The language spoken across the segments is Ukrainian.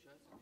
Переносна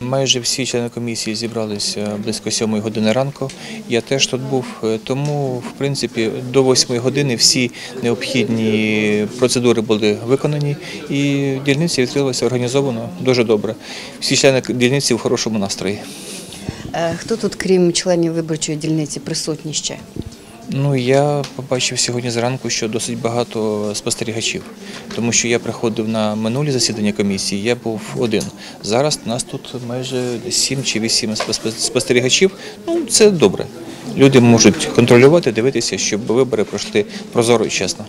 Майже всі члени комісії зібралися близько 7 години ранку. Я теж тут був, тому в принципі до 8 години всі необхідні процедури були виконані, і дільниця відкрилася організовано дуже добре. Всі члени дільниці в хорошому настрої. Е, Хто тут, крім членів виборчої дільниці, присутні ще? Ну я побачив сьогодні зранку, що досить багато спостерігачів, тому що я приходив на минулі засідання комісії, я був один. Зараз нас тут майже 7 чи 8 спостерігачів. Ну це добре. Люди можуть контролювати, дивитися, щоб вибори пройшли прозоро і чесно.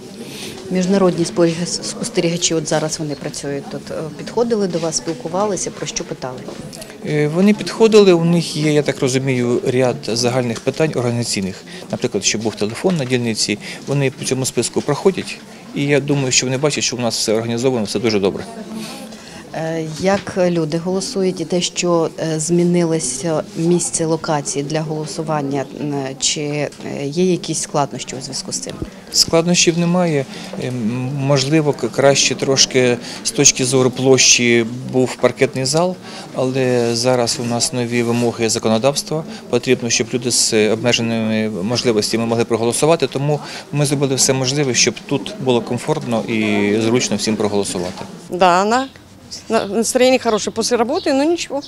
Міжнародні спостерігачі, от зараз вони працюють тут. Е, Підходили до вас, спілкувалися, про що питали? Е, Вони підходили, у них є, я так розумію, ряд загальних питань організаційних. Наприклад, що був телефон на дільниці, вони по цьому списку проходять, і я думаю, що вони бачать, що у нас все організовано, все дуже добре. Е, Як люди голосують і те, що е, змінилося місце локації для голосування, чи е, є якісь складнощі у зв'язку з цим? Складнощів немає. Ем, Можливо, краще трошки з точки зору площі був паркетний зал, але зараз у нас нові вимоги законодавства. Потрібно, щоб люди з обмеженими можливостями могли проголосувати. Тому ми зробили все можливе, щоб тут було комфортно і зручно всім проголосувати. Да, она. на- Настроение хорошее после работы, но ничего.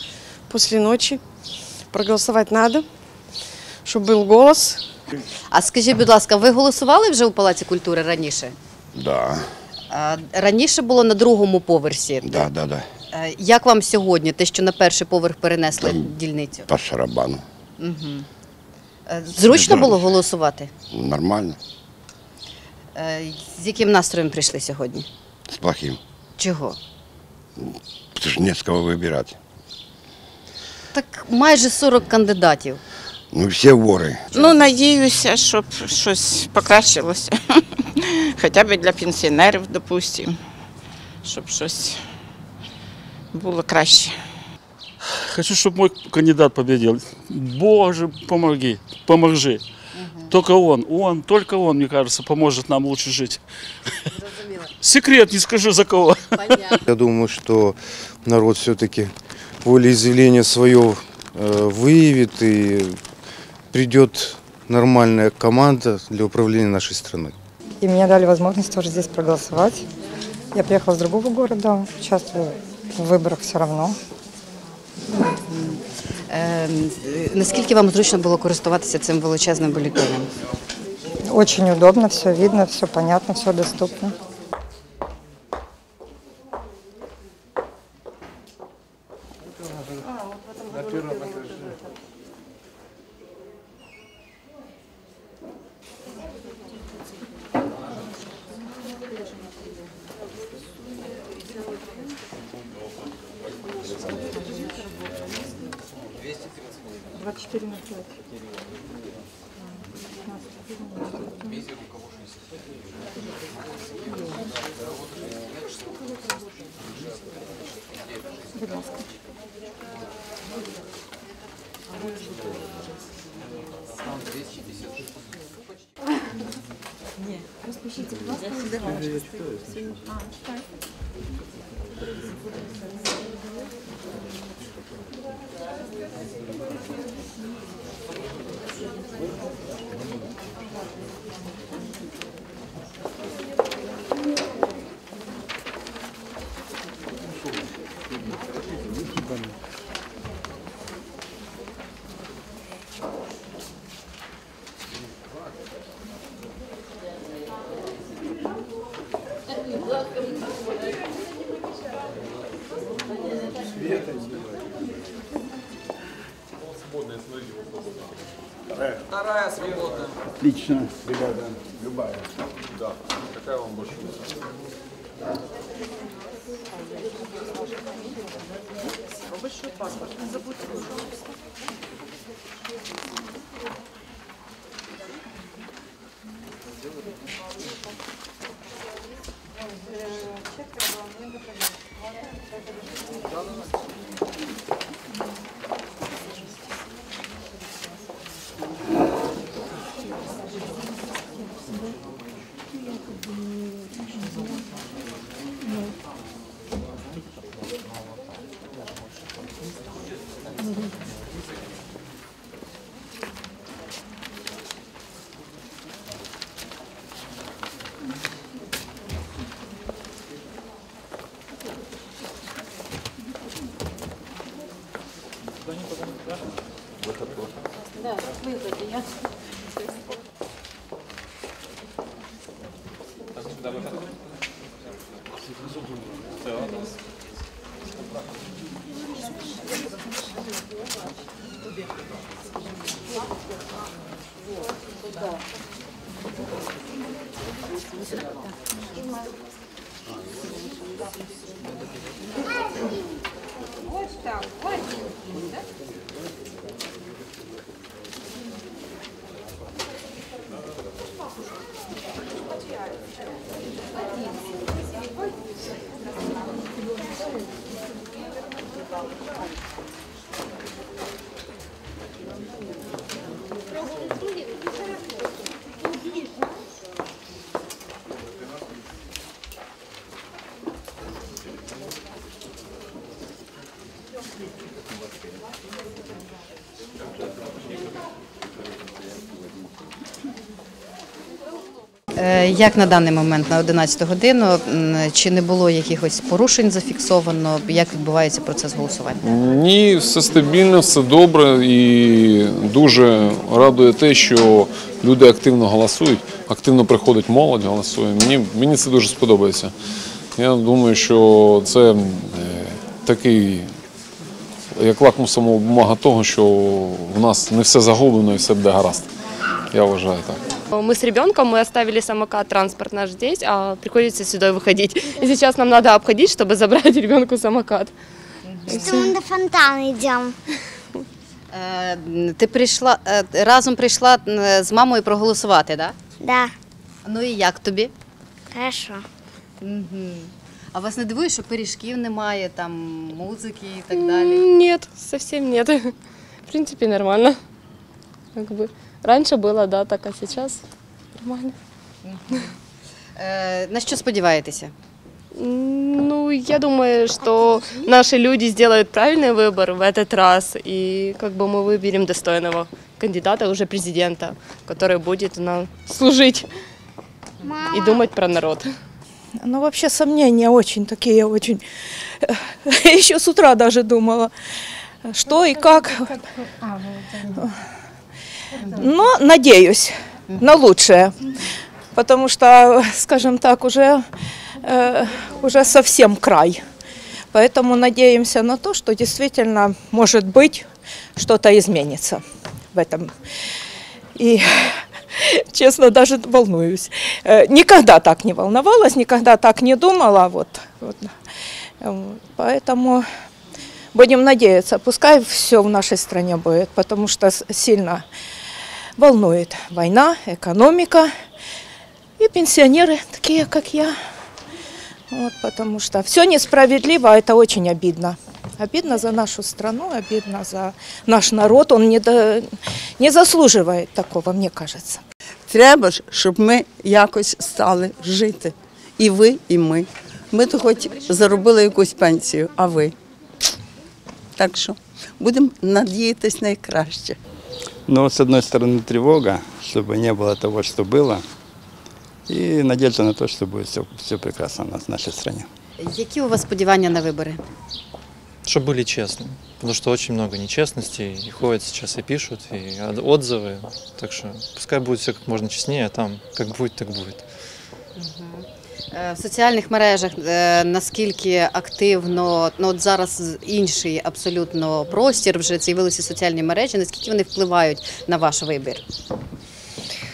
После ночи проголосовать надо, чтобы был голос. А скажіть, будь ласка, ви голосували вже у Палаці культури раніше? Да, А, Раніше було на другому поверсі. да, да, да. Е, Як вам сьогодні, те, що на перший поверх перенесли Там- дільницю? По шарабану. Е, Зручно було голосувати? Нормально. Е, З яким настроєм прийшли сьогодні? С плохим. Чого? Потому что не с кого выбирать. Так майже 40 кандидатів. Ну, все воры. Ну, надіюся, щоб щось покращилося. Хоча б для пенсіонерів, допустимо, щоб щось було краще. Хочу, чтобы мой кандидат победил. Боже, помоги, поможи. Только он, он, только он, мне кажется, поможет нам лучше жить. Секрет, не скажу за кого. Я думаю, что народ все-таки волеизъявление свое э, выявит и придет нормальная команда для управления нашей страной. И мне дали возможность тоже здесь проголосовать. Я приехала с другого города, участвую в выборах все равно. Е, Наскільки вам зручно було користуватися цим величезним бюлетенем? Очень удобно, все видно, все понятно, все доступно. 24 на 5. Нет, распишите, пожалуйста. А. это Вторая. Свободная. Отлично. Ребята, любая. Да. Какая вам больше Большой паспорт, не забудьте, пожалуйста. Gracias. Е, Як на даний момент на 11 годину, чи не було якихось порушень зафіксовано? Як відбувається процес голосування? Ні, все стабільно, все добре і дуже радує те, що люди активно голосують, активно приходить молодь, голосує. Мені, мені це дуже сподобається. Я думаю, що це е, такий як лакмусова бумага того, що в нас не все загублено і все буде гаразд. Я вважаю так. Мы с ребенком, мы оставили самокат, транспорт наш здесь, а приходится сюда выходить. И сейчас нам надо обходить, чтобы забрать ребенку самокат. Что мы до фонтана идем. Е, Ти прийшла е, разом прийшла е, з мамою проголосувати, так? Да, Ну і як тобі? хорошо. А вас не дивує, що пиріжків немає, там музики і так далі? М, Нет, совсем нет. В принципе, нормально. Как бы. Раньше было, да, так, а сейчас нормально. Е, На що сподіваєтеся? М, Ну, я думаю, что наши люди сделают правильный выбор в этот раз, и как бы мы выберем достойного кандидата, уже президента, который будет нам служить и думать про народ. Ну, вообще сомнения очень такие, очень. Еще с утра даже думала, что и как. Но надеюсь на лучшее, потому что, скажем так, уже, э, уже совсем край. Поэтому надеемся на то, что действительно, может быть, что-то изменится в этом. И честно, даже волнуюсь. Э, Никогда так не волновалась, никогда так не думала. Вот, вот. Поэтому Будем надеяться, пускай все в нашей стране будет, потому что сильно волнует война, экономика и пенсионеры, такие как я. Вот, потому что все несправедливо, а это очень обидно. Обидно за нашу страну, обидно за наш народ. Он не, до- не заслуживает такого, мне кажется. Треба ж, щоб ми якось стали жити. І ви, і ми. Ми то хоч заробили якусь пенсію, а ви. Так що будемо надіятись найкраще. Но с одной стороны тревога, чтобы не было того, что было, и надежда на то, что будет все, все прекрасно у нас в нашей стране. Які у вас сподівання на вибори? Чтобы были честны. Потому что очень много нечестности, и ходят сейчас и пишут, и от- отзывы. Так что пускай будет все как можно честнее, а там как будет, так будет. Е, В соціальних мережах е, наскільки активно, ну от зараз інший абсолютно простір, вже з'явилися соціальні мережі, наскільки вони впливають на ваш вибір?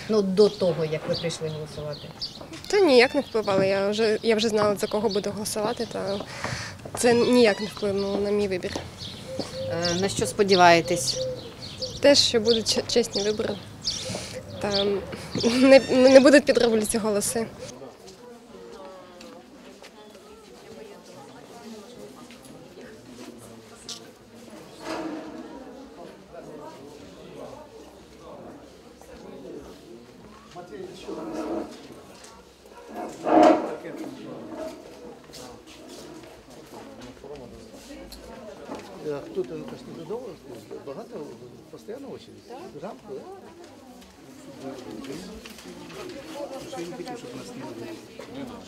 Ну, до того, як ви прийшли голосувати. Та ніяк не впливало. Я вже, я вже знала, за кого буду голосувати, та це ніяк не вплинуло на мій вибір. Е, На що сподіваєтесь? Те, що будуть чесні вибори, та не, не будуть підроблюватися голоси. Тут довго багато постійно очередь. Рамку, Що я не хотів, щоб нас не було.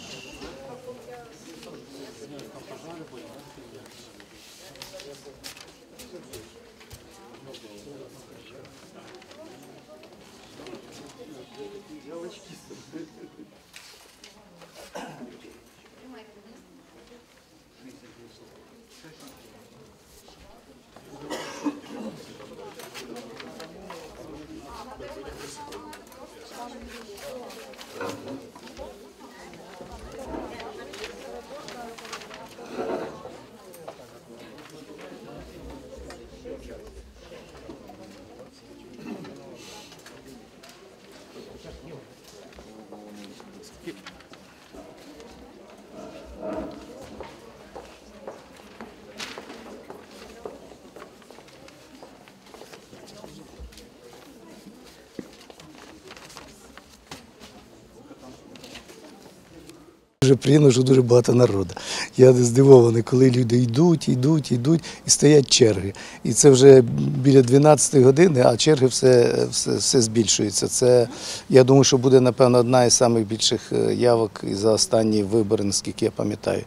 Дуже приємно, що дуже багато народу. Я здивований, коли люди йдуть, йдуть, йдуть і стоять черги. І це вже біля 12 години, а черги все, все, все збільшуються. Це, я думаю, що буде, напевно, одна із найбільших е, явок і за останні вибори, наскільки я пам'ятаю.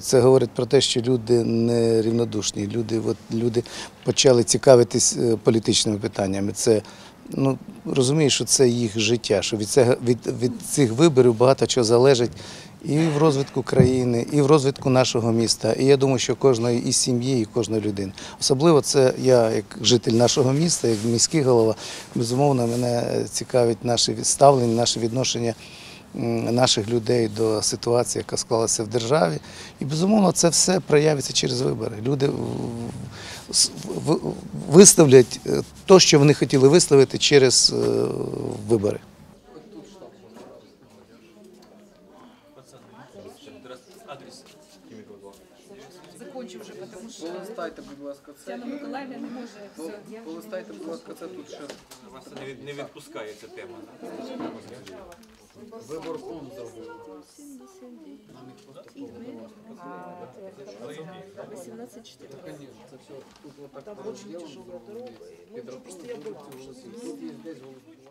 Це говорить про те, що люди не рівнодушні. Люди, от, люди почали цікавитись е, політичними питаннями. Це ну, розумію, що це їх життя, що від, цього, від, від цих виборів багато чого залежить і в розвитку країни, і в розвитку нашого міста. І я думаю, що кожної і сім'ї, і кожної людини. Особливо це я, як житель нашого міста, як міський голова, безумовно, мене цікавить наше ставлення, наше відношення наших людей до ситуації, яка склалася в державі. І безумовно це все проявиться через вибори. Люди виставлять е, то, що вони хотіли виставити через е, вибори. Закончу вже, тому що Полистайте, будь ласка, це. Тетяна Миколаївна не може. Пол- все. Полистайте, будь ласка, це тут ще. Вас не відпускає ця тема. Вибор фонд зробив. 18 4. Це все тут отак Там очень тяжелая дорога. Ну, уже просто я Підрахунок. боялась. Тут є десь голубці.